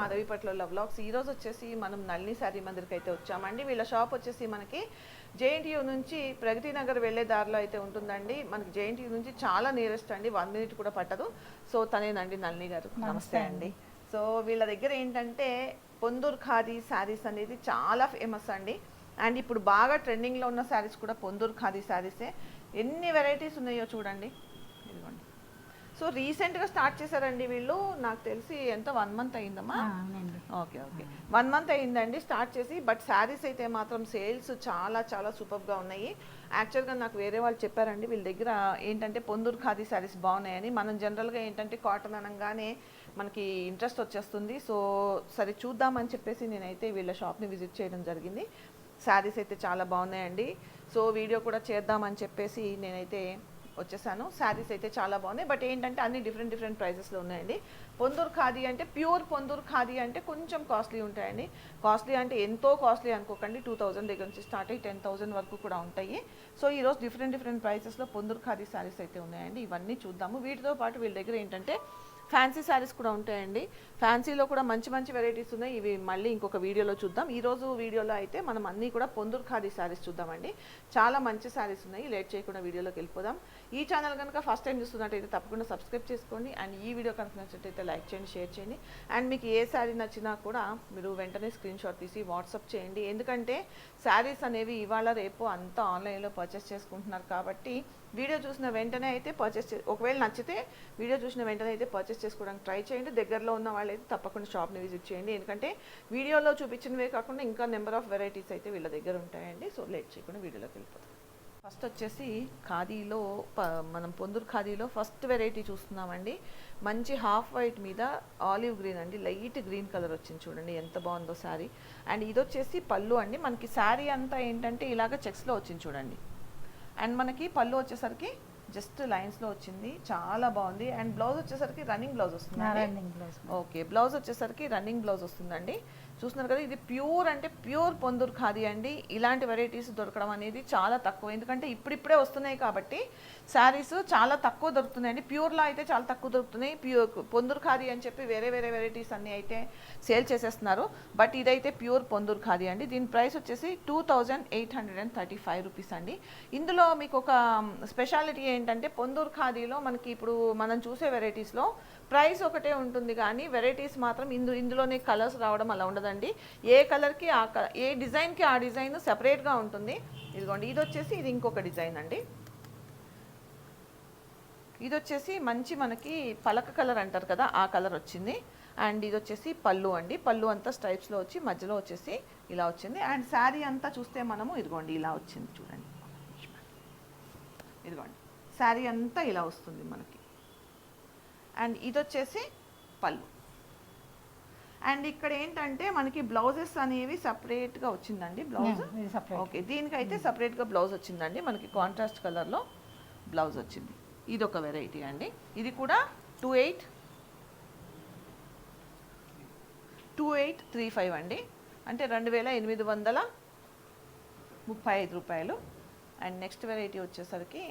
మాధవిపట్ల vlogs ఈ రోజు వచ్చేసి మనం నళిని శారీ మందిర్కి అయితే వచ్చామండి. వీళ్ళ షాప్ వచ్చేసి మనకి జేఎన్టీయూ నుంచి ప్రగతి నగర్ వెళ్ళే దారిలో అయితే ఉంటుందండి. మనకి జేఎన్టీయూ నుంచి చాలా నియరెస్ట్ అండి. వన్ మినిట్ కూడా పట్టదు. సో తనేనండి నళిని గారు. నమస్తే అండి. సో వీళ్ళ దగ్గర ఏంటంటే పొందూర్ ఖాదీ శారీస్ అనేది చాలా ఫేమస్ అండి. అండ్ ఇప్పుడు బాగా ట్రెండింగ్లో ఉన్న శారీస్ కూడా పొందూర్ ఖాదీ శారీసే. ఎన్ని వెరైటీస్ ఉన్నాయో చూడండి. సో రీసెంట్గా స్టార్ట్ చేశారండి వీళ్ళు. నాకు తెలిసి ఎంత వన్ మంత్ అయిందమ్మా? Okay okay. వన్ మంత్ అయిందండి స్టార్ట్ చేసి బట్ శారీస్ అయితే మాత్రం సేల్స్ చాలా చాలా సూపర్గా ఉన్నాయి. యాక్చువల్గా నాకు వేరే వాళ్ళు చెప్పారండి వీళ్ళ దగ్గర ఏంటంటే పొందూరు ఖాదీ శారీస్ బాగున్నాయని. మనం జనరల్గా ఏంటంటే కాటన్ అనగానే మనకి ఇంట్రెస్ట్ వచ్చేస్తుంది. సో సరే చూద్దామని చెప్పేసి నేనైతే వీళ్ళ షాప్ని విజిట్ చేయడం జరిగింది. శారీస్ అయితే చాలా బాగున్నాయండి. సో వీడియో కూడా చేద్దామని చెప్పేసి నేనైతే వచ్చేసాను. శారీస్ అయితే చాలా బాగున్నాయి. బట్ ఏంటంటే అన్ని డిఫరెంట్ డిఫరెంట్ ప్రైజెస్లో ఉన్నాయండి. పొందూరు ఖాదీ అంటే ప్యూర్ పొందూరు ఖాదీ అంటే కొంచెం కాస్ట్లీ ఉంటాయండి. కాస్ట్లీ అంటే ఎంతో కాస్ట్లీ అనుకోకండి. టూ థౌజండ్ దగ్గర నుంచి స్టార్ట్ అయ్యి టెన్ థౌజండ్ వరకు కూడా ఉంటాయి. సో ఈరోజు డిఫరెంట్ డిఫరెంట్ ప్రైసెస్లో పొందూరు ఖాదీ శారీస్ అయితే ఉన్నాయండి. ఇవన్నీ చూద్దాము. వీటితో పాటు వీళ్ళ దగ్గర ఏంటంటే ఫ్యాన్సీ శారీస్ కూడా ఉంటాయండి. ఫ్యాన్సీలో కూడా మంచి మంచి వెరైటీస్ ఉన్నాయి. ఇవి మళ్ళీ ఇంకొక వీడియోలో చూద్దాం. ఈరోజు వీడియోలో అయితే మనం అన్నీ కూడా పొందూరు ఖాదీ శారీస్ చూద్దామండి. చాలా మంచి శారీస్ ఉన్నాయి. లేట్ చేయకుండా వీడియోలోకి వెళ్ళిపోదాం. ఈ ఛానల్ కనుక ఫస్ట్ టైం చూస్తున్నట్టయితే తప్పకుండా సబ్స్క్రైబ్ చేసుకోండి. అండ్ ఈ వీడియో కనుక నచ్చినట్టయితే లైక్ చేయండి షేర్ చేయండి. అండ్ మీకు ఏ శారీ నచ్చినా కూడా మీరు వెంటనే స్క్రీన్ షాట్ తీసి వాట్సాప్ చేయండి. ఎందుకంటే శారీస్ అనేవి ఇవాళ రేపు అంతా ఆన్లైన్లో పర్చేస్ చేసుకుంటున్నారు కాబట్టి వీడియో చూసిన వెంటనే అయితే పర్చేస్ చే ఒకవేళ నచ్చితే వీడియో చూసిన వెంటనే అయితే పర్చేస్ చేసుకోవడానికి ట్రై చేయండి. దగ్గరలో ఉన్న వాళ్ళైతే తప్పకుండా షాప్ని విజిట్ చేయండి. ఎందుకంటే వీడియోలో చూపించినవే కాకుండా ఇంకా నెంబర్ ఆఫ్ వెరైటీస్ అయితే వీళ్ళ దగ్గర ఉంటాయండి. సో లేట్ చేయకుండా వీడియోలోకి వెళ్ళిపోతాం ఫస్ట్ వచ్చేసి ఖాదీలో ప- మనం పొందూరు ఖాదీలో ఫస్ట్ వెరైటీ చూస్తున్నామండి. మంచి హాఫ్ వైట్ మీద ఆలివ్ గ్రీన్ అండి. లైట్ గ్రీన్ కలర్ వచ్చింది చూడండి. ఎంత బాగుందో శారీ అండ్ ఇది వచ్చేసి పళ్ళు అండి. మనకి శారీ అంతా ఏంటంటే ఇలాగ చెక్స్లో వచ్చింది చూడండి. అండ్ మనకి పళ్ళు వచ్చేసరికి జస్ట్ లైన్స్లో వచ్చింది. చాలా బాగుంది. అండ్ బ్లౌజ్ వచ్చేసరికి రన్నింగ్ బ్లౌజ్ వస్తుంది ఓకే. బ్లౌజ్ వచ్చేసరికి రన్నింగ్ బ్లౌజ్ వస్తుందండి. చూస్తున్నారు కదా ఇది ప్యూర్ అంటే ప్యూర్ పొందూరు ఖాదీ అండి. ఇలాంటి వెరైటీస్ దొరకడం అనేది చాలా తక్కువ. ఎందుకంటే ఇప్పుడిప్పుడే వస్తున్నాయి కాబట్టి శారీస్ చాలా తక్కువ దొరుకుతున్నాయండి. ప్యూర్లో అయితే చాలా తక్కువ దొరుకుతున్నాయి. ప్యూర్ పొందూరు ఖాదీ అని చెప్పి వేరే వేరే వెరైటీస్ అన్నీ అయితే సేల్ చేసేస్తున్నారు. బట్ ఇదైతే ప్యూర్ పొందూరు ఖాదీ అండి. దీని ప్రైస్ వచ్చేసి two thousand eight hundred and thirty five rupees అండి. ఇందులో మీకు ఒక స్పెషాలిటీ ఏంటంటే పొందూరు ఖాదీలో మనకి ఇప్పుడు మనం చూసే వెరైటీస్లో ప్రైస్ ఒకటే ఉంటుంది కానీ వెరైటీస్ మాత్రం ఇందు ఇందులోనే కలర్స్ రావడం అలా ఉండదండి. ఏ కలర్కి ఆ కలర్ ఏ డిజైన్కి ఆ డిజైన్ సెపరేట్గా ఉంటుంది. ఇదిగోండి ఇది వచ్చేసి ఇది ఇంకొక డిజైన్ అండి. ఇది వచ్చేసి మంచి మనకి పలక కలర్ అంటారు కదా ఆ కలర్ వచ్చింది. అండ్ ఇది వచ్చేసి పళ్ళు అండి. పళ్ళు అంతా స్ట్రైప్స్లో వచ్చి మధ్యలో వచ్చేసి ఇలా వచ్చింది. అండ్ శారీ అంతా చూస్తే మనము ఇదిగోండి ఇలా వచ్చింది చూడండి. ఇదిగోండి శారీ అంతా ఇలా వస్తుంది మనకి. అండ్ ఇది వచ్చేసి పళ్ళు. అండ్ ఇక్కడ ఏంటంటే మనకి బ్లౌజెస్ అనేవి సపరేట్గా వచ్చిందండి బ్లౌజ్. ఓకే దీనికైతే సపరేట్గా బ్లౌజ్ వచ్చిందండి. మనకి కాంట్రాస్ట్ కలర్లో బ్లౌజ్ వచ్చింది. ఇది ఒక వెరైటీ అండి. ఇది కూడా two eight two eight three five అండి. అంటే రెండు వేల ఎనిమిది వందల ముప్పై ఐదు రూపాయలు. అండ్ నెక్స్ట్ వెరైటీ వచ్చేసరికి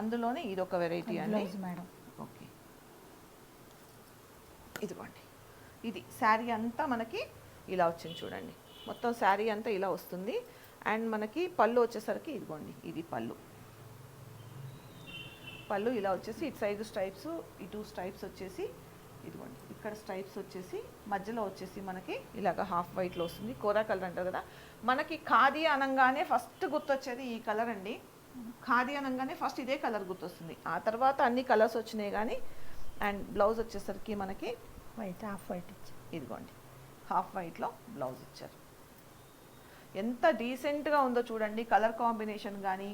అందులోనే ఇది ఒక వెరైటీ అండి మేడం ఇదిగోండి. ఇది శారీ అంతా మనకి ఇలా వచ్చింది చూడండి. మొత్తం శారీ అంతా ఇలా వస్తుంది. అండ్ మనకి పళ్ళు వచ్చేసరికి ఇదిగోండి ఇది పళ్ళు. పళ్ళు ఇలా వచ్చేసి ఇటు సైడ్ స్ట్రైప్స్ ఇటు స్ట్రైప్స్ వచ్చేసి ఇదిగోండి. ఇక్కడ స్ట్రైప్స్ వచ్చేసి మధ్యలో వచ్చేసి మనకి ఇలాగ హాఫ్ వైట్లో వస్తుంది. కోరా కలర్ అంటారు కదా. మనకి ఖాదీ అనగానే ఫస్ట్ గుర్తొచ్చేది ఈ కలర్ అండి. ఖాదీ అనగానే ఫస్ట్ ఇదే కలర్ గుర్తొస్తుంది. ఆ తర్వాత అన్ని కలర్స్ వచ్చినాయి కానీ అండ్ బ్లౌజ్ వచ్చేసరికి మనకి వైట్ హాఫ్ వైట్ ఇచ్చారు. ఇదిగోండి హాఫ్ వైట్లో బ్లౌజ్ ఇచ్చారు. ఎంత డీసెంట్గా ఉందో చూడండి కలర్ కాంబినేషన్ కానీ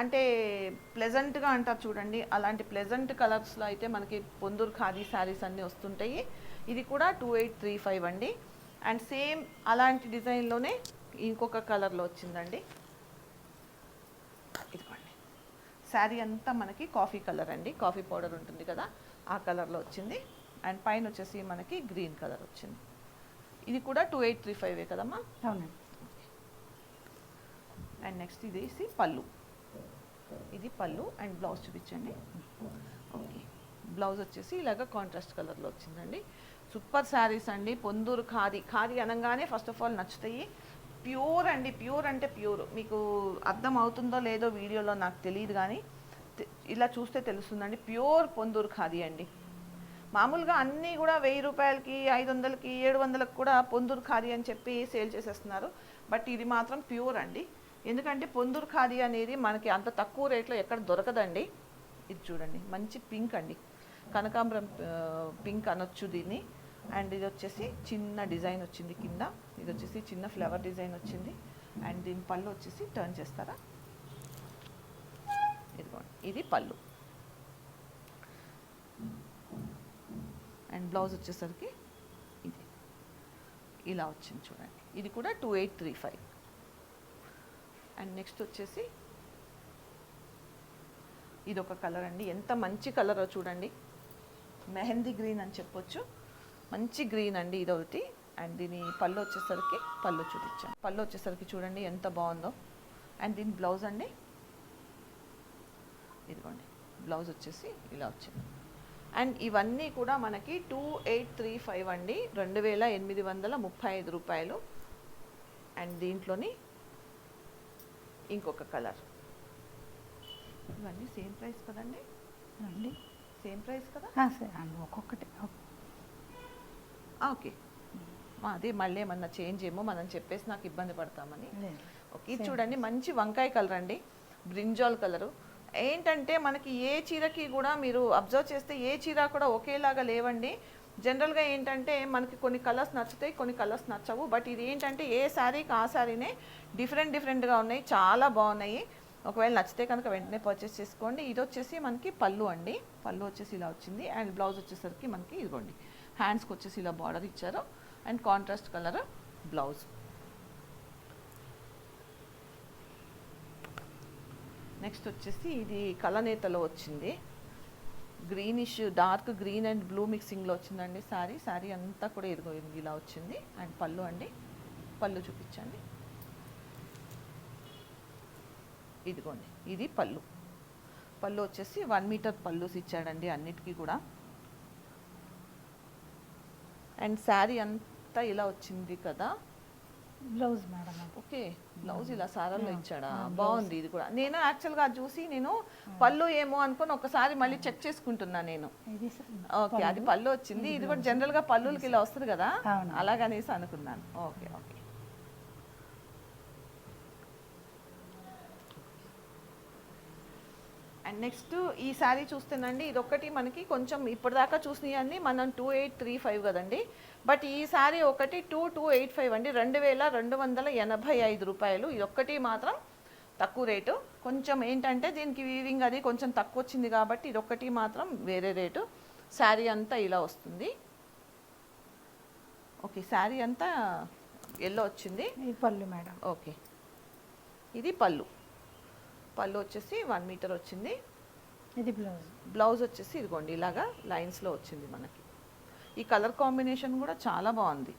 అంటే ప్లెజెంట్గా అంటారు చూడండి అలాంటి ప్లెజెంట్ కలర్స్లో అయితే మనకి పొందూరు ఖాదీ శారీస్ అన్నీ వస్తుంటాయి. ఇది కూడా టూ ఎయిట్ త్రీ ఫైవ్ అండి. అండ్ సేమ్ అలాంటి డిజైన్లోనే ఇంకొక కలర్లో వచ్చిందండి. ఇదిగోండి శారీ అంతా మనకి కాఫీ కలర్ అండి కాఫీ పౌడర్ ఉంటుంది కదా ఆ కలర్లో వచ్చింది. అండ్ పైన వచ్చేసి మనకి గ్రీన్ కలర్ వచ్చింది. ఇది కూడా టూ ఎయిట్ త్రీ ఫైవే కదమ్మా? అవునండి. అండ్ నెక్స్ట్ ఇదేసి పళ్ళు. ఇది పళ్ళు అండ్ బ్లౌజ్ చూపించండి. ఓకే. బ్లౌజ్ వచ్చేసి ఇలాగ కాంట్రాస్ట్ కలర్లో వచ్చిందండి. సూపర్ శారీస్ అండి. పొందూరు ఖాదీ. ఖాదీ అనగానే ఫస్ట్ ఆఫ్ ఆల్ నచ్చుతాయి. ప్యూర్ అండి. ప్యూర్ అంటే ప్యూర్. మీకు అర్థం అవుతుందో లేదో వీడియోలో నాకు తెలియదు కానీ ఇలా చూస్తే తెలుస్తుందండి. ప్యూర్ పొందూరు ఖాదీ అండి. మామూలుగా అన్నీ కూడా వెయ్యి రూపాయలకి ఐదు వందలకి ఏడు వందలకు కూడా పొందూరు ఖాదీ అని చెప్పి సేల్ చేసేస్తున్నారు. బట్ ఇది మాత్రం ప్యూర్ అండి. ఎందుకంటే పొందూరు ఖాదీ అనేది మనకి అంత తక్కువ రేట్లో ఎక్కడ దొరకదండి. ఇది చూడండి మంచి పింక్ అండి. కనకాంబరం పింక్ అనొచ్చు దీన్ని. అండ్ ఇది వచ్చేసి చిన్న డిజైన్ వచ్చింది కింద. ఇది వచ్చేసి చిన్న ఫ్లవర్ డిజైన్ వచ్చింది. అండ్ దీని పళ్ళు వచ్చేసి టర్న్ చేస్తారా? ఇదిగోండి ఇది పళ్ళు. అండ్ బ్లౌజ్ వచ్చేసరికి ఇది. ఇలా వచ్చింది చూడండి. ఇది కూడా two eight three five and next వచ్చేసి ఇది ఒక కలర్ అండి. ఎంత మంచి కలరో చూడండి. మెహందీ గ్రీన్ అని చెప్పొచ్చు. మంచి గ్రీన్ అండి ఇది ఒకటి అండ్ దీని పళ్ళు వచ్చేసరికి పళ్ళు చూపించాను. పళ్ళు వచ్చేసరికి చూడండి ఎంత బాగుందో. అండ్ దీని బ్లౌజ్ అండి. ఇదిగోండి. బ్లౌజ్ వచ్చేసి ఇలా వచ్చింది. అండ్ ఇవన్నీ కూడా మనకి టూ ఎయిట్ త్రీ ఫైవ్ అండి. రెండు వేల ఎనిమిది వందల ముప్పై ఐదు రూపాయలు. అండ్ దీంట్లోని ఇంకొక కలర్. ఇవన్నీ సేమ్ ప్రైస్ కదండి? రండి సేమ్ ప్రైస్ కదా? సరే అండి ఒక్కొక్కటి. ఒక్- ఓకే. అదే మళ్ళీ ఏమన్నా చేంజ్ ఏమో మనం చెప్పేసి నాకు ఇబ్బంది పడతామని. ఓకే ఇది చూడండి మంచి వంకాయ కలర్ అండి. Brinjal colour. ఏంటంటే మనకి ఏ చీరకి కూడా మీరు అబ్జర్వ్ చేస్తే ఏ చీర కూడా ఒకేలాగా లేవండి. జనరల్గా ఏంటంటే మనకి కొన్ని కలర్స్ నచ్చుతాయి కొన్ని కలర్స్ నచ్చవు. బట్ ఇది ఏంటంటే ఏ శారీకి ఆ శారీనే డిఫరెంట్ డిఫరెంట్గా ఉన్నాయి. చాలా బాగున్నాయి. ఒకవేళ నచ్చితే కనుక వెంటనే పర్చేస్ చేసుకోండి. ఇది వచ్చేసి మనకి పళ్ళు అండి. పళ్ళు వచ్చేసి ఇలా వచ్చింది. అండ్ బ్లౌజ్ వచ్చేసరికి మనకి ఇదిగోండి. హ్యాండ్స్కి వచ్చేసి ఇలా బార్డర్ ఇచ్చారు. And contrast colour blouse next వచ్చేసి ఇది కలనేతలో వచ్చింది. Greenish dark green and blue మిక్సింగ్లో వచ్చిందండి శారీ శారీ అంతా కూడా ఇదిగో ఇలా వచ్చింది. అండ్ పళ్ళు అండి. పళ్ళు చూపించండి. ఇదిగోండి. ఇది పళ్ళు. పళ్ళు వచ్చేసి వన్ మీటర్ పళ్ళుస్ ఇచ్చాడండి అన్నిటికీ కూడా. అండ్ శారీ అంతా ఇలా వచ్చింది కదా. బ్లౌజ్ మేడం ఓకే బ్లౌజ్ ఇలా సారాల్లో ఇచ్చాడా? బాగుంది ఇది కూడా. నేను యాక్చువల్గా చూసి నేను పళ్ళు ఏమో అనుకుని ఒకసారి మళ్ళీ చెక్ చేసుకుంటున్నా నేను. ఓకే అది పళ్ళు వచ్చింది. ఇది కూడా జనరల్గా పళ్ళులకి ఇలా వస్తుంది కదా. అలాగనేసి అనుకున్నాను. Okay okay. అండ్ నెక్స్ట్ ఈ శారీ చూస్తేనండి ఇది ఒక్కటి మనకి కొంచెం ఇప్పటిదాకా చూసినవన్నీ మనం టూ ఎయిట్ త్రీ ఫైవ్ కదండి. బట్ ఈ శారీ ఒకటి టూ టూ ఎయిట్ ఫైవ్ అండి. రెండు వేల రెండు వందల ఎనభై ఐదు రూపాయలు. ఇది ఒక్కటి మాత్రం తక్కువ రేటు. కొంచెం ఏంటంటే దీనికి వీవింగ్ అది కొంచెం తక్కువ వచ్చింది కాబట్టి ఇది ఒక్కటి మాత్రం వేరే రేటు. శారీ అంతా ఇలా వస్తుంది. ఓకే శారీ అంతా ఎల్లో వచ్చింది. పళ్ళు మేడం. ఓకే. ఇది పళ్ళు. పళ్ళు వచ్చేసి వన్ మీటర్ వచ్చింది. ఇది బ్లౌజ్ బ్లౌజ్ వచ్చేసి ఇదిగోండి ఇలాగా లైన్స్లో వచ్చింది మనకి. ఈ కలర్ కాంబినేషన్ కూడా చాలా బాగుంది.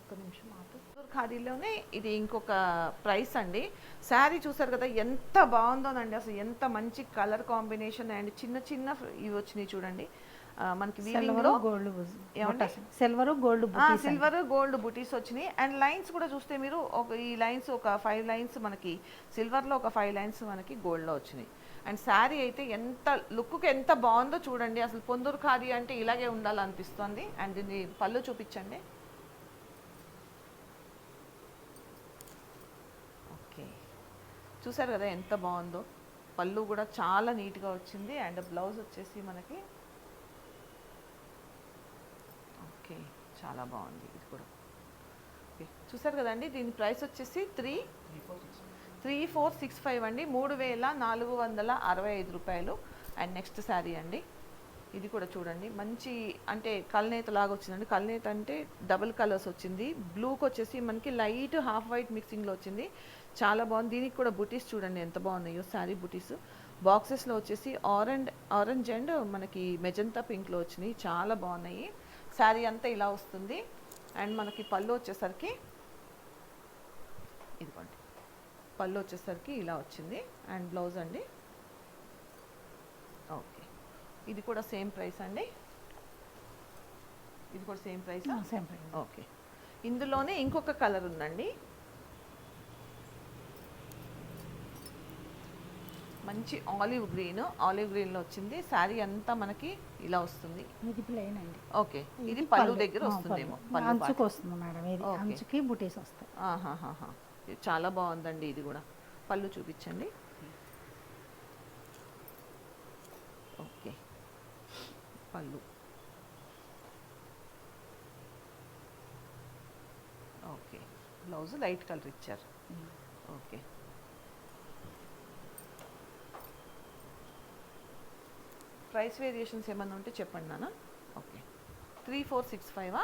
ఒక్క నిమిషం ఆపు. ఖాదీలోనే ఇది ఇంకొక ప్రైస్ అండి. శారీ చూసారు కదా ఎంత బాగుందోనండి. అసలు ఎంత మంచి కలర్ కాంబినేషన్ అండ్ చిన్న చిన్న ఇవి వచ్చినాయి చూడండి. మనకి సిల్వర్లో గోల్డ్? సిల్వర్ గోల్డ్ బుటీస్. సిల్వర్ గోల్డ్ బుటీస్ వచ్చినాయి. అండ్ లైన్స్ కూడా చూస్తే మీరు ఒక ఈ లైన్స్ ఒక ఫైవ్ లైన్స్ మనకి సిల్వర్లో ఒక ఫైవ్ లైన్స్ మనకి గోల్డ్లో వచ్చినాయి. అండ్ శారీ అయితే ఎంత లుక్కి ఎంత బాగుందో చూడండి. అసలు పొందూరు ఖాదీ అంటే ఇలాగే ఉండాలనిపిస్తుంది. అండ్ దీన్ని పళ్ళు చూపించండి. ఓకే. చూసారు కదా ఎంత బాగుందో? పళ్ళు కూడా చాలా నీట్గా వచ్చింది. అండ్ బ్లౌజ్ వచ్చేసి మనకి ఓకే చాలా బాగుంది. ఇది కూడా. ఓకే చూసారు కదండి దీని ప్రైస్ వచ్చేసి three three four six five అండి. మూడు వేల నాలుగు వందల అరవై ఐదు రూపాయలు. అండ్ నెక్స్ట్ శారీ అండి. ఇది కూడా చూడండి. మంచి అంటే కల్నేత లాగా వచ్చిందండి. కల్నేత అంటే డబుల్ కలర్స్ వచ్చింది. బ్లూకి వచ్చేసి మనకి లైట్ హాఫ్ వైట్ మిక్సింగ్లో వచ్చింది. చాలా బాగుంది. దీనికి కూడా బుటీస్ చూడండి ఎంత బాగున్నాయో శారీ బుటీస్. బాక్సెస్లో వచ్చేసి ఆరెంజ్ ఆరెంజ్ అండ్ మనకి మెజంతా పింక్లో వచ్చినాయి. చాలా బాగున్నాయి. శారీ అంతా ఇలా వస్తుంది. అండ్ మనకి పళ్ళు వచ్చేసరికి ఇదిగోండి. పళ్ళు వచ్చేసరికి ఇలా వచ్చింది. అండ్ బ్లౌజ్ అండి. ఓకే. ఇది కూడా సేమ్ ప్రైస్ అండి. ఇది కూడా same price? Same price. Okay. ఇందులోనే ఇంకొక కలర్ ఉందండి. మంచి ఆలివ్ గ్రీన్ ఆలివ్ గ్రీన్లో వచ్చింది. శారీ అంతా మనకి ఇలా వస్తుంది. ఇది ప్లెయిన్ అండి. ఓకే. ఇది పళ్ళు దగ్గర వస్తుందేమో. అంచుకు వస్తుంది మేడం ఇది. అంచుకి బుటీస్ వస్తాయి. ఆహాహాహా. ఇది చాలా బాగుందండి ఇది కూడా. పళ్ళు చూపించండి. ఓకే. పళ్ళు. ఓకే. బ్లౌజ్ లైట్ కలర్ ఇచ్చారు. ఓకే. ప్రైస్ వేరియేషన్స్ ఏమన్నా ఉంటే చెప్పండి నాన్న. Okay. Three four six ఫైవా?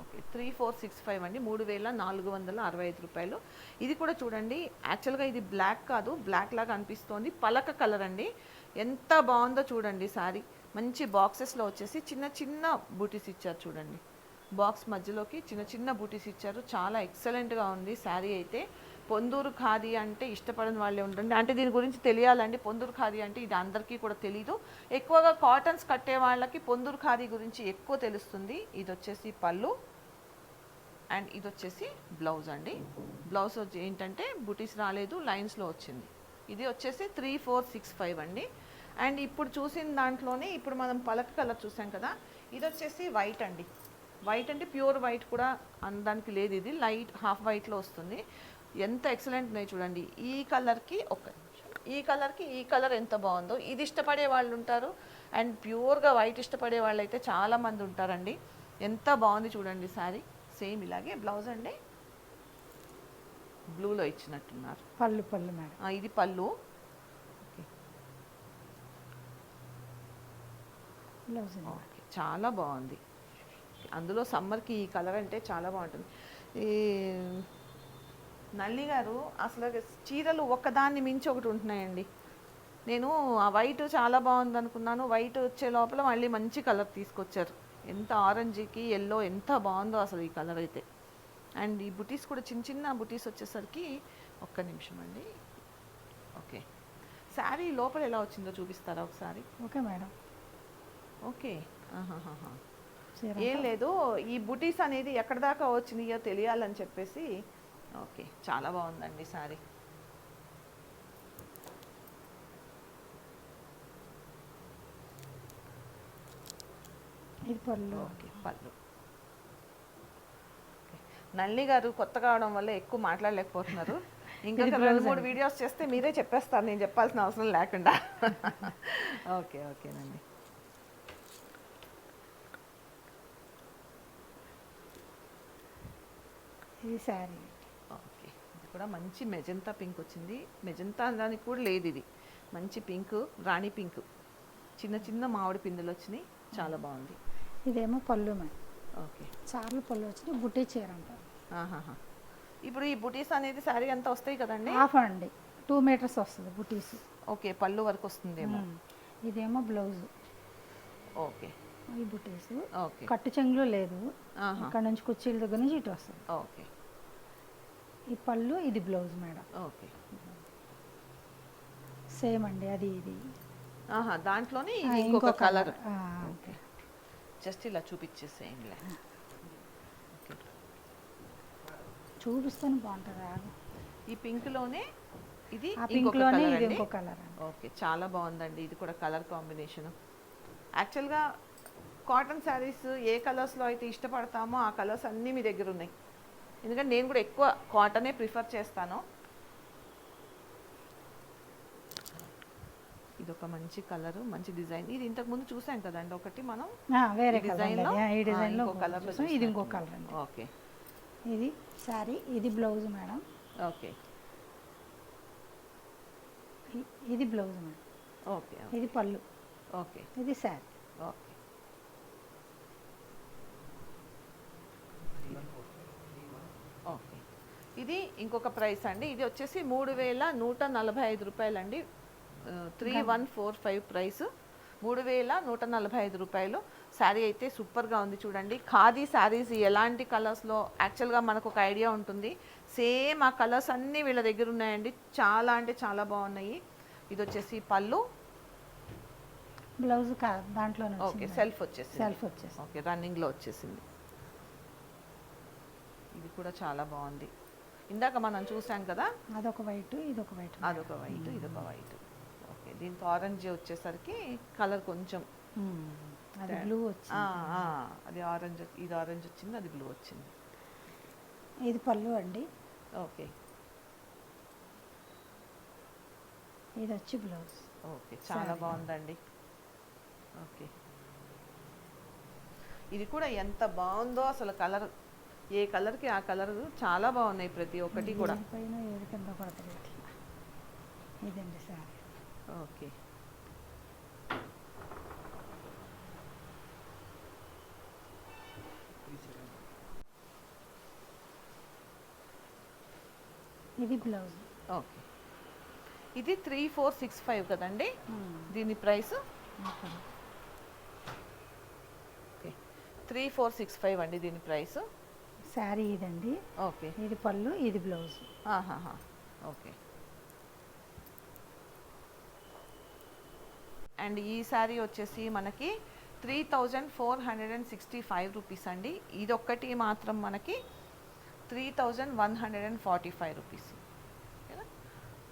Okay. Three four six five అండి. మూడు వేల నాలుగు వందల అరవై ఐదు రూపాయలు. ఇది కూడా చూడండి యాక్చువల్గా ఇది బ్లాక్ కాదు బ్లాక్ లాగా అనిపిస్తోంది. పలక కలర్ అండి. ఎంత బాగుందో చూడండి సారీ. మంచి బాక్సెస్లో వచ్చేసి చిన్న చిన్న బూటీస్ ఇచ్చారు చూడండి. బాక్స్ మధ్యలోకి చిన్న చిన్న బూటీస్ ఇచ్చారు. చాలా ఎక్సలెంట్గా ఉంది శారీ అయితే. పొందూరు ఖాదీ అంటే ఇష్టపడని వాళ్ళే ఉండండి అంటే దీని గురించి తెలియాలండి. పొందూరు ఖాదీ అంటే ఇది అందరికీ కూడా తెలీదు. ఎక్కువగా కాటన్స్ కట్టే వాళ్ళకి పొందూరు ఖాదీ గురించి ఎక్కువ తెలుస్తుంది. ఇది వచ్చేసి పళ్ళు అండ్ ఇది వచ్చేసి బ్లౌజ్ అండి. బ్లౌజ్ వచ్చి ఏంటంటే బుటీస్ రాలేదు లైన్స్లో వచ్చింది. ఇది వచ్చేసి త్రీ ఫోర్ సిక్స్ ఫైవ్ అండి. అండ్ ఇప్పుడు చూసిన దాంట్లోనే ఇప్పుడు మనం పలక కలర్ చూసాం కదా ఇది వచ్చేసి వైట్ అండి. వైట్ అంటే ప్యూర్ వైట్ కూడా అనడానికి లేదు ఇది. లైట్ హాఫ్ వైట్లో వస్తుంది. ఎంత ఎక్సలెంట్ ఉన్నాయి చూడండి. ఈ కలర్కి నిమిషం. ఈ కలర్కి ఈ కలర్ ఎంత బాగుందో. ఇది ఇష్టపడే వాళ్ళు ఉంటారు. అండ్ ప్యూర్గా వైట్ ఇష్టపడే వాళ్ళు అయితే చాలామంది ఉంటారండి. ఎంత బాగుంది చూడండి శారీ. సేమ్ ఇలాగే బ్లౌజ్ అండి. బ్లూలో ఇచ్చినట్టున్నారు. పళ్ళు పళ్ళు మేడం. ఇది పళ్ళు. ఓకే. బ్లౌజ్. ఓకే చాలా బాగుంది. అందులో సమ్మర్కి ఈ కలర్ అంటే చాలా బాగుంటుంది. ఈ నల్లి గారు అసలు చీరలు ఒకదాన్ని మించి ఒకటి ఉంటున్నాయండి. నేను ఆ వైట్ చాలా బాగుంది అనుకున్నాను. వైట్ వచ్చే లోపల మళ్ళీ మంచి కలర్ తీసుకొచ్చారు. ఎంత ఆరెంజ్కి ఎల్లో ఎంత బాగుందో అసలు ఈ కలర్ అయితే. అండ్ ఈ బుటీస్ కూడా చిన్న చిన్న బుటీస్ వచ్చేసరికి ఒక్క నిమిషం అండి. ఓకే. శారీ లోపల ఎలా వచ్చిందో చూపిస్తారా ఒకసారి? Okay madam. ఓకే. ఏం లేదు ఈ బుటీస్ అనేది ఎక్కడ దాకా వచ్చినాయో తెలియాలని చెప్పేసి ఓకే చాలా బాగుందండి సారీ. ఇది పళ్ళు. ఓకే పళ్ళు. నల్లి గారు కొత్త కావడం వల్ల ఎక్కువ మాట్లాడలేకపోతున్నారు. ఇంకా రెండు మూడు. వీడియోస్ చేస్తే మీరే చెప్పేస్తారు నేను చెప్పాల్సిన అవసరం లేకుండా. ఓకే ఓకేనండి. ఇది శారీ కూడా మంచి మెజంతా పింక్ వచ్చింది. మెజంతా అనడానికి కూడా లేదు ఇది. మంచి పింక్ రాణి పింక్. చిన్న చిన్న మామిడి పిందులు వచ్చినాయి. చాలా బాగుంది. ఇదేమో పళ్ళు మేడం ఓకే. చార్లు పళ్ళు వచ్చి బుట్టి చీర అంటారు ఆహాహా. ఇప్పుడు ఈ బుటీస్ అనేది శారీ అంతా వస్తాయి కదండి? హాఫ్ అండి. టూ మీటర్స్ వస్తుంది బుటీస్. ఓకే. పళ్ళు వరకు వస్తుందేమో. ఇదేమో బ్లౌజ్. ఓకే. ఈ బుటీస్. ఓకే. కట్టు చెంగులు లేదు. ఇక్కడ నుంచి కుర్చీల దగ్గర నుంచి ఇటు వస్తుంది. ఓకే. ఈ పళ్ళు ఇది బ్లౌజ్ మేడం. ఓకే. సేమ్ అండి అది ఇది. ఆహా దాంట్లోనే ఇది ఇంకొక కలర్. ఓకే. జస్ట్ ఇలా చూపించేసేయండిలే. ఓకే. చూపిస్తేనే బాగుంటుంది. ఈ పింక్లోనే ఇది ఆ ఇంకొక పింక్లోనే కలర్ ఇది ఇంకో కలర్ ఓకే చాలా బాగుందండి. ఇది కూడా కలర్ కాంబినేషన్. యాక్చువల్గా కాటన్ శారీస్ ఏ కలర్స్లో అయితే ఇష్టపడతామో ఆ కలర్స్ అన్నీ మీ దగ్గర ఉన్నాయి. ఎందుకంటే నేను కూడా ఎక్కువ కాటనే ప్రిఫర్ చేస్తాను. ఇది ఒక మంచి కలర్ మంచి డిజైన్. ఇది ఇంతకు ముందు చూసాం కదండి ఒకటి మనం? వేరే కలర్. ఆ, ఈ డిజైన్లో చూసాం. ఇది ఇంకో. Colour okay. ఇది శారీ ఇది బ్లౌజ్ మేడం. ఓకే. ఇది బ్లౌజ్ మేడం. ఓకే ఇది పళ్ళు. ఓకే. ఇది ఓకే ఓకే. ఇది ఇంకొక ప్రైస్ అండి. ఇది వచ్చేసి మూడు వేల నూట నలభై ఐదు రూపాయలండి. Three one four five price. మూడు వేల నూట నలభై ఐదు రూపాయలు. శారీ అయితే సూపర్గా ఉంది చూడండి. ఖాదీ శారీస్ ఎలాంటి కలర్స్లో యాక్చువల్గా మనకు ఒక ఐడియా ఉంటుంది. సేమ్ ఆ కలర్స్ అన్నీ వీళ్ళ దగ్గర ఉన్నాయండి. చాలా అంటే చాలా బాగున్నాయి. ఇది వచ్చేసి పళ్ళు. బ్లౌజ్ కా దాంట్లోనే ఓకే సెల్ఫ్ వచ్చేసింది. సెల్ఫ్ వచ్చేసి ఓకే రన్నింగ్లో వచ్చేసింది. ఇది కూడా చాలా బాగుంది. ఇందాక మనం చూసాం కదా? అదొక వైట్ ఇదొక వైట్ అదొక వైట్ ఇదొక వైట్. ఓకే దీంతో ఆరెంజ్ వచ్చేసరికి కలర్ కొంచెం అది బ్లూ వచ్చింది. అది ఆరెంజ్ ఇది ఆరెంజ్ వచ్చింది అది బ్లూ వచ్చింది. ఇది పళ్ళు అండి. ఓకే. ఇది వచ్చి బ్లౌజ్. ఓకే చాలా. బాగుందండి. ఓకే. ఇది కూడా ఎంత బాగుందో అసలు కలర్ ఏ కలర్కి ఆ కలర్ చాలా బాగున్నాయి ప్రతి ఒక్కటి కూడా. పైన ఏది కింద పడుతుంది ఇట్లా ఇదండి సారీ. ఓకే. ఇది బ్లౌజ్. ఓకే. ఇది త్రీ ఫోర్ సిక్స్ ఫైవ్ కదండి? దీని price? Okay. Three four six five అండి దీని ప్రైస్. శారీ ఇదండి. ఓకే. ఇది పళ్ళు ఇది బ్లౌజ్. ఓకే. అండ్ ఈ శారీ వచ్చేసి మనకి three thousand four hundred and sixty five rupees అండి. ఇదొక్కటి మాత్రం మనకి three thousand one hundred and forty five rupees.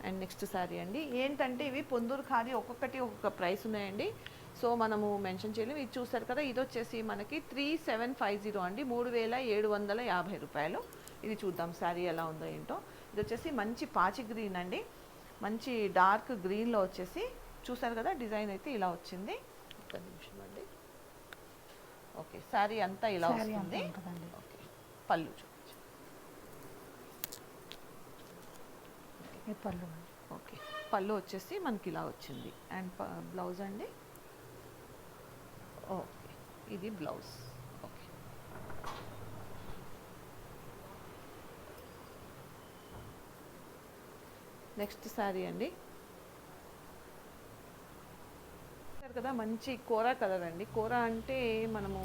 And next sari అండి. ఏంటంటే ఇవి పొందూరు ఖాదీ ఒక్కొక్కటి ఒక్కొక్క ప్రైస్ ఉన్నాయండి. సో మనము మెన్షన్ చేయలేము. ఇది చూసారు కదా ఇది వచ్చేసి మనకి త్రీ సెవెన్ ఫైవ్ జీరో అండి. మూడు వేల ఏడు వందల యాభై రూపాయలు. ఇది చూద్దాం శారీ ఎలా ఉందో ఏంటో. ఇది వచ్చేసి మంచి పాచి గ్రీన్ అండి. మంచి డార్క్ గ్రీన్లో వచ్చేసి చూసారు కదా డిజైన్ అయితే ఇలా వచ్చింది. ఒక్క నిమిషం అండి. ఓకే శారీ అంతా ఇలా వస్తుంది. ఓకే పళ్ళు చూపించు. పళ్ళు ఓకే పళ్ళు వచ్చేసి మనకి ఇలా వచ్చింది. అండ్ బ్లౌజ్ అండి. ఓకే. ఇది బ్లౌజ్. ఓకే. నెక్స్ట్ శారీ అండి. కదా మంచి కోరా కలర్ అండి. కోరా అంటే మనము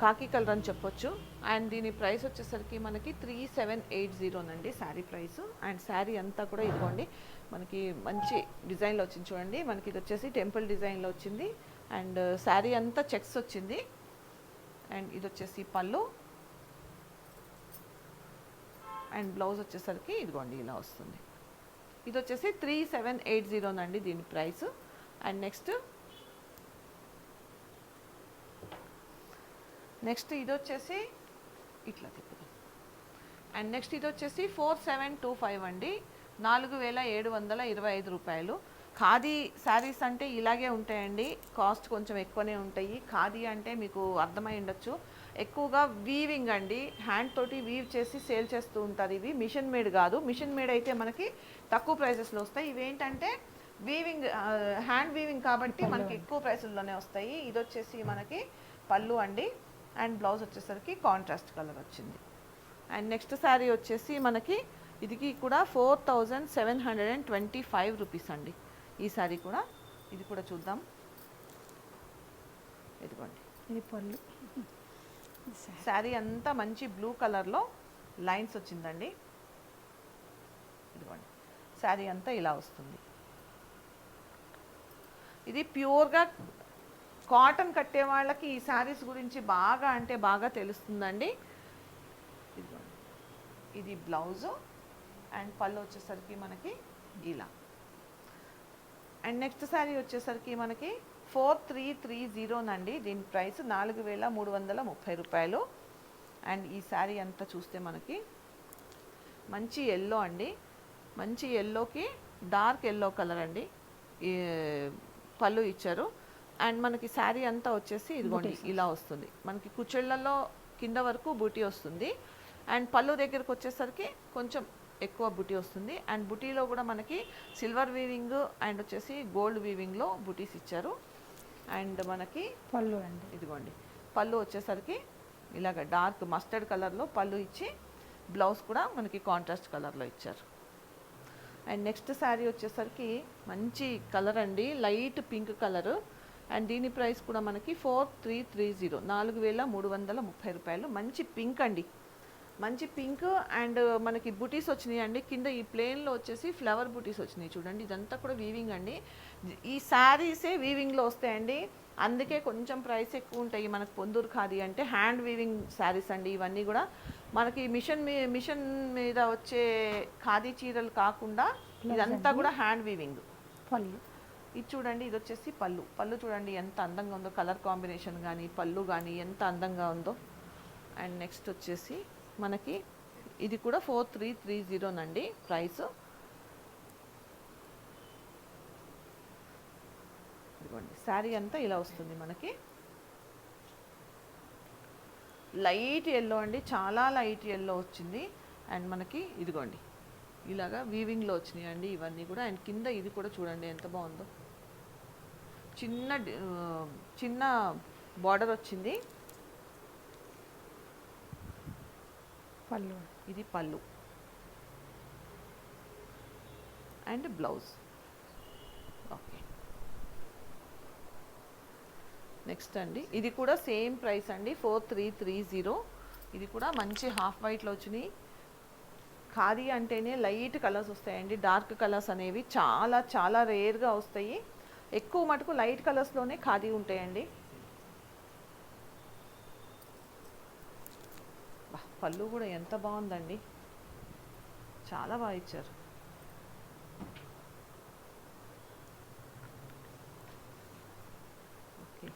కాకి కలర్ అని చెప్పొచ్చు. అండ్ దీని ప్రైస్ వచ్చేసరికి మనకి త్రీ సెవెన్ ఎయిట్ జీరోనండి శారీ ప్రైస్. అండ్ శారీ అంతా కూడా ఇదిగోండి మనకి మంచి డిజైన్లో వచ్చింది చూడండి. మనకి ఇది వచ్చేసి టెంపుల్ డిజైన్లో వచ్చింది. అండ్ uh, శారీ అంతా చెక్స్ వచ్చింది. అండ్ ఇది వచ్చేసి పళ్ళు. అండ్ బ్లౌజ్ వచ్చేసరికి ఇదిగోండి ఇలా వస్తుంది. ఇది వచ్చేసి త్రీ సెవెన్ ఎయిట్ జీరోనండి దీని ప్రైస్. అండ్ నెక్స్ట్ నెక్స్ట్ ఇది వచ్చేసి ఇట్లా తిప్పుదాం. అండ్ నెక్స్ట్ ఇది వచ్చేసి ఫోర్ సెవెన్ టూ ఫైవ్ అండి. నాలుగు వేల ఏడు వందల ఇరవై ఐదు రూపాయలు. ఖాదీ శారీస్ అంటే ఇలాగే ఉంటాయండి. కాస్ట్ కొంచెం ఎక్కువనే ఉంటాయి. ఖాదీ అంటే మీకు అర్థమై ఉండొచ్చు. ఎక్కువగా వీవింగ్ అండి. హ్యాండ్ తోటి వీవ్ చేసి సేల్ చేస్తూ ఉంటారు ఇవి. మిషన్ మేడ్ కాదు. మిషన్ మేడ్ అయితే మనకి తక్కువ ప్రైసెస్లో వస్తాయి. ఇవి ఏంటంటే వీవింగ్ హ్యాండ్ వీవింగ్ కాబట్టి మనకి ఎక్కువ ప్రైసుల్లోనే వస్తాయి. ఇది వచ్చేసి మనకి పళ్ళు అండి. అండ్ బ్లౌజ్ వచ్చేసరికి కాంట్రాస్ట్ కలర్ వచ్చింది. అండ్ నెక్స్ట్ శారీ వచ్చేసి మనకి ఇదికి కూడా four thousand seven hundred and twenty five rupees అండి. ఈ శారీ కూడా ఇది కూడా చూద్దాం. ఇదిగోండి. ఇది పళ్ళు. శారీ. శారీ అంతా మంచి బ్లూ కలర్లో లైన్స్ వచ్చిందండి. ఇదిగోండి. శారీ అంతా ఇలా వస్తుంది. ఇది ప్యూర్గా కాటన్ కట్టే వాళ్ళకి ఈ శారీస్ గురించి బాగా అంటే బాగా తెలుస్తుందండి. ఇదిగోండి. ఇది బ్లౌజు అండ్ పళ్ళు వచ్చేసరికి మనకి ఇలా. అండ్ నెక్స్ట్ శారీ వచ్చేసరికి మనకి ఫోర్ త్రీ త్రీ జీరోనండి దీని ప్రైస్ నాలుగు వేల మూడు వందల ముప్పై రూపాయలు. అండ్ ఈ శారీ అంతా చూస్తే మనకి మంచి ఎల్లో అండి. మంచి ఎల్లోకి డార్క్ ఎల్లో కలర్ అండి. ఈ పళ్ళు ఇచ్చారు. అండ్ మనకి శారీ అంతా వచ్చేసి ఇదిగోండి ఇలా వస్తుంది. మనకి కుచ్చెళ్ళల్లో కింద వరకు బూటీ వస్తుంది. అండ్ పళ్ళు దగ్గరకు వచ్చేసరికి కొంచెం ఎక్కువ బుటీ వస్తుంది. అండ్ బుటీలో కూడా మనకి సిల్వర్ వీవింగ్ అండ్ వచ్చేసి గోల్డ్ వీవింగ్లో బుటీస్ ఇచ్చారు. అండ్ మనకి పళ్ళు అండి. ఇదిగోండి. పళ్ళు వచ్చేసరికి ఇలాగ డార్క్ మస్టర్డ్ కలర్లో పళ్ళు ఇచ్చి బ్లౌజ్ కూడా మనకి కాంట్రాస్ట్ కలర్లో ఇచ్చారు. అండ్ నెక్స్ట్ శారీ వచ్చేసరికి మంచి కలర్ అండి. Light pink colour. అండ్ దీని ప్రైస్ కూడా మనకి ఫోర్ త్రీ త్రీ జీరో నాలుగు వేల మూడు వందల ముప్పై రూపాయలు. మంచి పింక్ అండి. మంచి పింక్ అండ్ మనకి బుటీస్ వచ్చినాయి అండి. కింద ఈ ప్లేన్లో వచ్చేసి ఫ్లవర్ బుటీస్ వచ్చినాయి చూడండి. ఇదంతా కూడా వీవింగ్ అండి. ఈ శారీసే వీవింగ్లో వస్తాయండి. అందుకే కొంచెం ప్రైస్ ఎక్కువ ఉంటాయి. మనకు పొందూరు ఖాదీ అంటే హ్యాండ్ వీవింగ్ శారీస్ అండి ఇవన్నీ కూడా. మనకి మిషన్ మీ మిషన్ మీద వచ్చే ఖాదీ చీరలు కాకుండా ఇదంతా కూడా హ్యాండ్ వీవింగ్ పళ్ళు. ఇది చూడండి. ఇది వచ్చేసి పళ్ళు. పళ్ళు చూడండి ఎంత అందంగా ఉందో. కలర్ కాంబినేషన్ కానీ పళ్ళు కానీ ఎంత అందంగా ఉందో. అండ్ నెక్స్ట్ వచ్చేసి మనకి ఇది కూడా ఫోర్ త్రీ త్రీ జీరోనండి ప్రైస్. ఇదిగోండి శారీ అంతా ఇలా వస్తుంది మనకి. లైట్ ఎల్లో అండి చాలా లైట్ ఎల్లో వచ్చింది. అండ్ మనకి ఇదిగోండి ఇలాగా వీవింగ్లో వచ్చినాయి అండి ఇవన్నీ కూడా. అండ్ కింద ఇది కూడా చూడండి ఎంత బాగుందో. చిన్న చిన్న బార్డర్ వచ్చింది. పళ్ళు. ఇది పళ్ళు. And blouse. ఓకే. నెక్స్ట్ అండి. ఇది కూడా సేమ్ ప్రైస్ అండి. Four three three zero. ఇది కూడా మంచి హాఫ్ వైట్లో వచ్చినాయి. ఖాదీ అంటేనే లైట్ కలర్స్ వస్తాయండి. డార్క్ కలర్స్ అనేవి చాలా చాలా రేర్గా వస్తాయి. ఎక్కువ మటుకు లైట్ కలర్స్లోనే ఖాదీ ఉంటాయండి. పళ్ళు కూడా ఎంత బాగుందండి. చాలా బాగా ఇచ్చారు. ఓకే.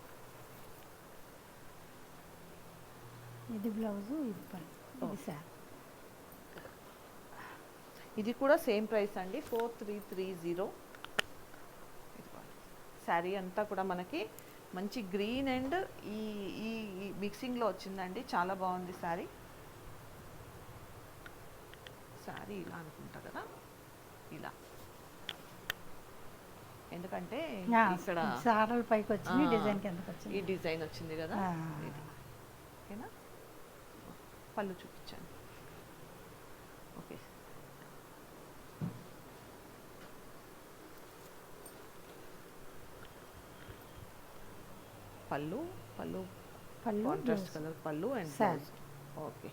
ఇది బ్లౌజు ఇది పళ్ళు ఇది కూడా సేమ్ ప్రైస్ అండి. Four three three zero. Sari అంతా కూడా మనకి మంచి గ్రీన్ అండ్ ఈ ఈ ఈ మిక్సింగ్లో వచ్చిందండి. చాలా బాగుంది శారీ. శారీ ఇలా అనుకుంటా కదా? ఇలా. ఎందుకంటే ఇక్కడ సారల పైకి వచ్చింది డిజైన్ కిందకి ఈ వచ్చింది డిజైన్ వచ్చింది కదా. ఇది. ఓకేనా? పళ్ళు చూపించాను ఓకే. పళ్ళు పళ్ళు పళ్ళు కాంట్రాస్ట్. కలర్ పళ్ళు అండ్ ఓకే.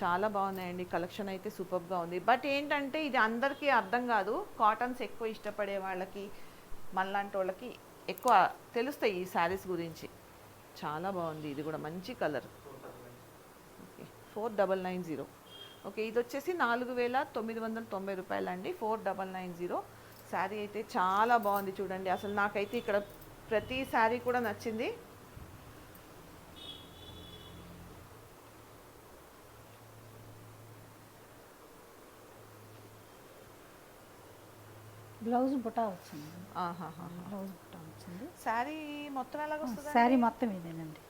చాలా బాగున్నాయండి. కలెక్షన్ అయితే సూపర్గా ఉంది. బట్ ఏంటంటే ఇది అందరికీ అర్థం కాదు. కాటన్స్ ఎక్కువ ఇష్టపడే వాళ్ళకి మనలాంటి వాళ్ళకి ఎక్కువ తెలుస్తాయి ఈ శారీస్ గురించి. చాలా బాగుంది. ఇది కూడా మంచి colour. Okay. Four double nine zero. Okay. ఇది వచ్చేసి నాలుగు వేల తొమ్మిది వందల తొంభై రూపాయలు అండి four double nine zero. Sari అయితే చాలా బాగుంది చూడండి. అసలు నాకైతే ఇక్కడ ప్రతి శారీ కూడా నచ్చింది. బ్లౌజ్ బుటా వచ్చింది. బ్లౌజ్ బుటా వచ్చింది. శారీ మొత్తం ఎలాగ వస్తుంది శారీ మొత్తం ఇదేనండి.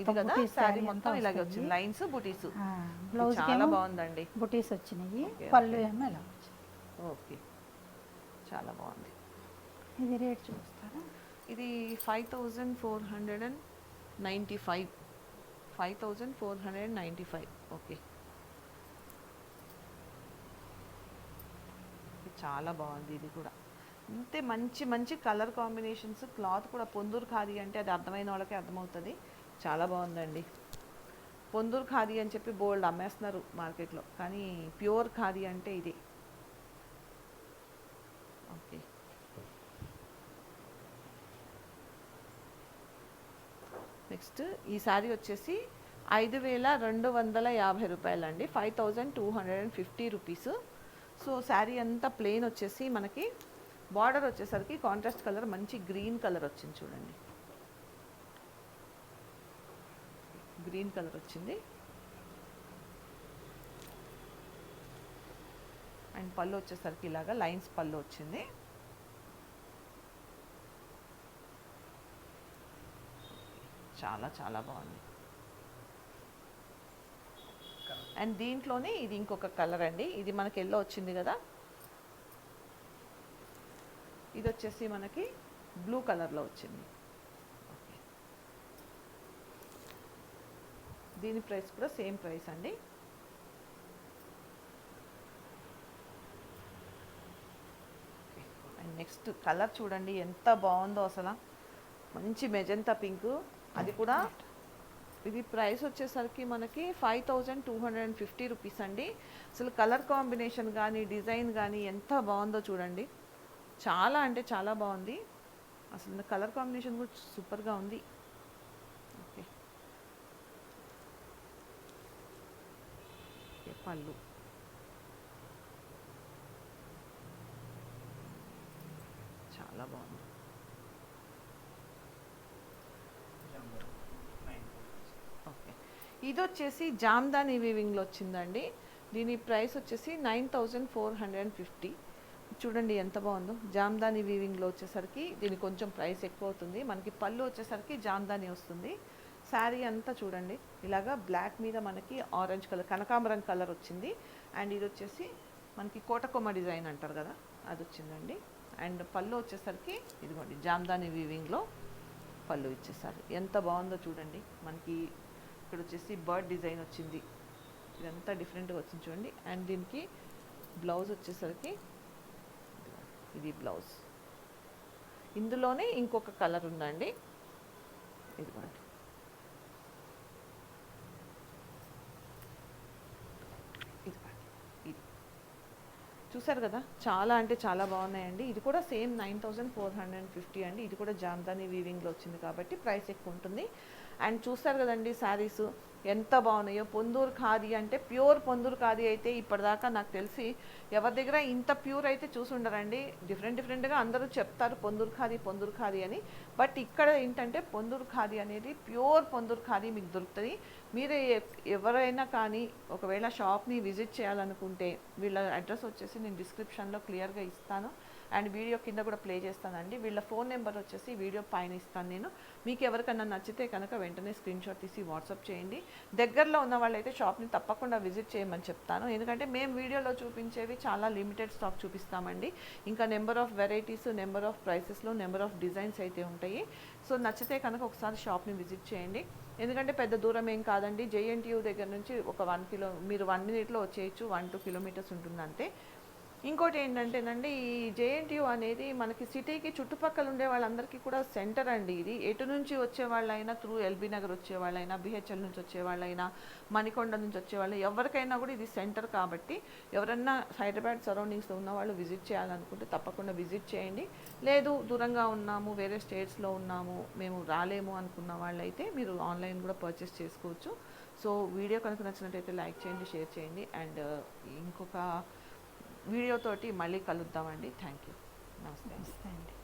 ఇది కదా? శారీ మొత్తం ఇలాగే. వచ్చింది. లైన్స్ బుటీస్. బ్లౌజ్ చాలా బాగుందండి. బుటీస్ వచ్చినాయి. పళ్ళు. ఏమో ఇలా వచ్చింది. ఓకే. చాలా బాగుంది. ఇది రేట్ చూస్తారా ఇది five thousand four hundred and ninety five. Five thousand four hundred and ninety five. Okay. చాలా బాగుంది ఇది కూడా. అంతే మంచి మంచి కలర్ కాంబినేషన్స్ క్లాత్ కూడా పొందూరు ఖాదీ అంటే అది అర్థమైన వాళ్ళకి అర్థమవుతుంది. చాలా బాగుందండి. పొందూరు ఖాదీ అని చెప్పి బోల్డ్ అమ్మేస్తున్నారు మార్కెట్లో. కానీ ప్యూర్ ఖాదీ అంటే ఇది. ఓకే. నెక్స్ట్ ఈ శారీ వచ్చేసి ఐదు వేల రెండు వందల యాభై రూపాయలండి. Five thousand two hundred and fifty rupees. So sari అంతా ప్లెయిన్ వచ్చేసి మనకి బార్డర్ వచ్చేసరికి కాంట్రాస్ట్ కలర్ మంచి గ్రీన్ కలర్ వచ్చింది చూడండి. గ్రీన్ కలర్ వచ్చింది. అండ్ పళ్ళు వచ్చేసరికి ఇలాగా లైన్స్ పళ్ళు వచ్చింది. చాలా చాలా బాగుంది. అండ్ దీంట్లోనే ఇది ఇంకొక కలర్ అండి. ఇది మనకి ఎల్లో వచ్చింది కదా. ఇది వచ్చేసి మనకి బ్లూ కలర్లో వచ్చింది. దీని ప్రైస్ కూడా సేమ్ ప్రైస్ అండి. అండ్ నెక్స్ట్ కలర్ చూడండి. ఎంత బాగుందో అసలు. మంచి మెజంతా పింక్ అది కూడా ఇది ప్రైస్ వచ్చేసరికి మనకి five thousand two hundred and fifty rupees అండి. అసలు కలర్ కాంబినేషన్ కానీ డిజైన్ కానీ ఎంత బాగుందో చూడండి. చాలా అంటే చాలా బాగుంది. అసలు కలర్ కాంబినేషన్ కూడా సూపర్గా ఉంది. ఓకే. ఓకే, పళ్ళు. చాలా బాగుంది. ఓకే. ఇది వచ్చేసి జామ్దాని వీవింగ్లో వచ్చిందండి. దీని ప్రైస్ వచ్చేసి nine thousand four hundred and fifty. చూడండి ఎంత బాగుందో. జామ్దాని వీవింగ్లో వచ్చేసరికి దీని కొంచెం ప్రైస్ ఎక్కువ అవుతుంది మనకి పళ్ళు వచ్చేసరికి జామ్దాని వస్తుంది. శారీ అంతా చూడండి. ఇలాగా బ్లాక్ మీద మనకి ఆరెంజ్ కలర్ కనకాంబరం కలర్ వచ్చింది. అండ్ ఇది వచ్చేసి మనకి కోటకొమ్మ డిజైన్ అంటారు కదా అది వచ్చిందండి అండ్ పళ్ళు వచ్చేసరికి ఇదిగోండి జామ్దాని వీవింగ్లో పళ్ళు ఇచ్చేసారు ఎంత బాగుందో చూడండి. మనకి ఇక్కడ వచ్చేసి బర్డ్ డిజైన్ వచ్చింది. ఇదంతా డిఫరెంట్గా వచ్చింది చూడండి. అండ్ దీనికి బ్లౌజ్ వచ్చేసరికి ఇది బ్లౌజ్. ఇందులోనే ఇంకొక కలర్ ఉందండి. ఇదిగోండి ఇది చూసారు కదా? చాలా అంటే చాలా బాగున్నాయండి. ఇది కూడా same nine thousand four hundred and fifty అండి. ఇది కూడా జామ్దాని వీవింగ్లో వచ్చింది కాబట్టి ప్రైస్ ఎక్కువ ఉంటుంది. అండ్ చూస్తారు కదండి శారీస్ ఎంత బాగున్నాయో. పొందూరు ఖాదీ అంటే ప్యూర్ పొందూరు ఖాదీ అయితే ఇప్పటిదాకా నాకు తెలిసి ఎవరి దగ్గర ఇంత ప్యూర్ అయితే చూసి ఉండరండి. డిఫరెంట్ డిఫరెంట్గా అందరూ చెప్తారు పొందూరు ఖాదీ పొందూరు ఖాదీ అని. బట్ ఇక్కడ ఏంటంటే పొందూరు ఖాదీ అనేది ప్యూర్ పొందూరు ఖాదీ మీకు దొరుకుతుంది. మీరు ఎవరైనా కానీ ఒకవేళ షాప్ని విజిట్ చేయాలనుకుంటే వీళ్ళ అడ్రస్ వచ్చేసి నేను డిస్క్రిప్షన్లో క్లియర్గా ఇస్తాను. అండ్ వీడియో కింద కూడా ప్లే చేస్తానండి. వీళ్ళ ఫోన్ నెంబర్ వచ్చేసి వీడియో పైన ఇస్తాను నేను. మీకు ఎవరికైనా నచ్చితే కనుక వెంటనే స్క్రీన్ షాట్ తీసి వాట్సాప్ చేయండి. దగ్గరలో ఉన్న వాళ్ళైతే షాప్ని తప్పకుండా విజిట్ చేయమని చెప్తాను. ఎందుకంటే మేము వీడియోలో చూపించేవి చాలా లిమిటెడ్ స్టాక్ చూపిస్తామండి. ఇంకా number of varieties number of ప్రైసెస్లో number of designs అయితే ఉంటాయి. సో నచ్చితే కనుక ఒకసారి షాప్ని విజిట్ చేయండి. ఎందుకంటే పెద్ద దూరం ఏం కాదండి. జేఎన్టీయూ దగ్గర నుంచి ఒక వన్ కిలో మీరు వన్ మినిట్లో వచ్చేయచ్చు. వన్ టూ కిలోమీటర్స్ ఉంటుంది అంతే ఇంకోటి ఏంటంటేనండి ఈ జేఎన్టీయూ అనేది మనకి సిటీకి చుట్టుపక్కల ఉండే వాళ్ళందరికీ కూడా సెంటర్ అండి ఇది. ఎటు నుంచి వచ్చే వాళ్ళైనా త్రూ ఎల్బీ నగర్ వచ్చే వాళ్ళైనా బిహెచ్ఎల్ నుంచి వచ్చే వాళ్ళైనా మణికొండ నుంచి వచ్చే వాళ్ళు ఎవరికైనా కూడా ఇది సెంటర్ కాబట్టి ఎవరన్నా హైదరాబాద్ సరౌండింగ్స్లో ఉన్న వాళ్ళు విజిట్ చేయాలనుకుంటే తప్పకుండా విజిట్ చేయండి. లేదు దూరంగా ఉన్నాము వేరే స్టేట్స్లో ఉన్నాము మేము రాలేము అనుకున్న వాళ్ళైతే మీరు ఆన్లైన్ కూడా పర్చేస్ చేసుకోవచ్చు. సో వీడియో కనుక నచ్చినట్టయితే లైక్ చేయండి షేర్ చేయండి. అండ్ ఇంకొక వీడియోతోటి మళ్ళీ కలుద్దామండి. Thank you. నమస్తే. నమస్తే అండి.